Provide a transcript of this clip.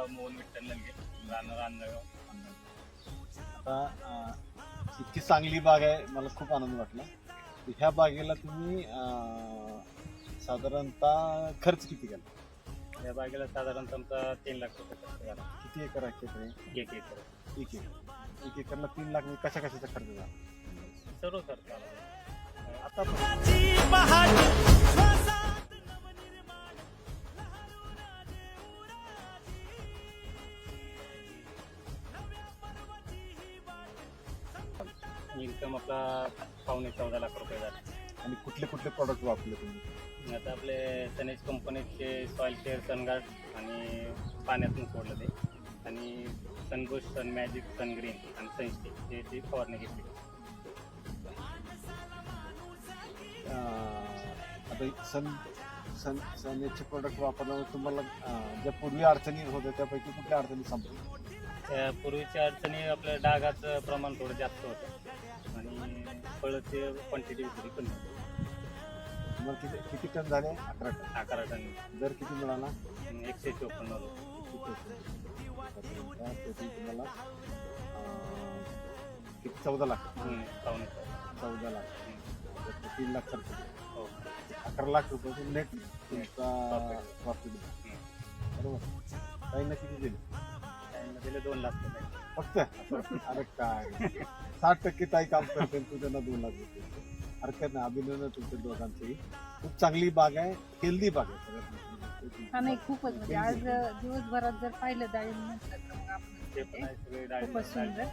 नाव मोहन विठ्ठल लंगे राहणार अंधळगाव आता अं, इतकी चांगली बाग आहे मला खूप आनंद वाटला. ह्या बागेला तुम्ही अं, साधारणतः खर्च किती केला? या बागेला साधारणतः आमचा तीन लाख रुपये खर्च झाला. किती एकर आहे क्षेत्र? एक एकर. एक एकर. एक एकरला तीन लाख म्हणजे कशा कशाचा खर्च झाला? सर्व खर्च आला. आता इन्कम आपला पावणे चौदा लाख रुपये झाला. आणि कुठले कुठले प्रॉडक्ट वापरले तुम्ही? आता आपले सनेज कंपनीचे सॉईल केअर सनगार्ड आणि पाण्यातून सोडलं ते. आणि सनबुश सन मॅजिक सन ग्रीन आणि सनस्टिक हे ती फवारणी घेतली. अं, आता सन सन सनेचे प्रोडक्ट वापरल्यामुळे तुम्हाला अं, ज्या पूर्वी अडचणी होत्या त्यापैकी कुठल्या अडचणी संपल्या? त्या पूर्वीच्या अडचणी आपल्या डागाचं प्रमाण थोडं जास्त होतं. आणि फळाची क्वांटिटी थोडी कमी होती. तुम्हाला किती किती टन झाले? अकरा टन. अकरा टन. दर किती मिळाला? एकशे चोपन्न तुम्हाला किती? चौदा लाख. पावणे चौदा. लाख. तीन लाख खर्च. हो. अकरा लाख रुपये नेट तुमचा. प्रॉफिट बरोबर. काही ना किती दिले? दिले दोन लाख रुपये. फक्त? अरे काय? साठ टक्के ताई काम करते तू त्यांना दोन लाख रुपये. हरकत नाही अभिनंदन तुमच्या दोघांचंही. खूप चांगली बाग आहे हेल्दी बाग आहे सगळ्यात. हा नाही खूपच म्हणजे आज दिवसभरात जर पाहिलं डाळिंब म्हटलं तर मग आपण ते पण आहे सगळे डाळी खूपच सुंदर.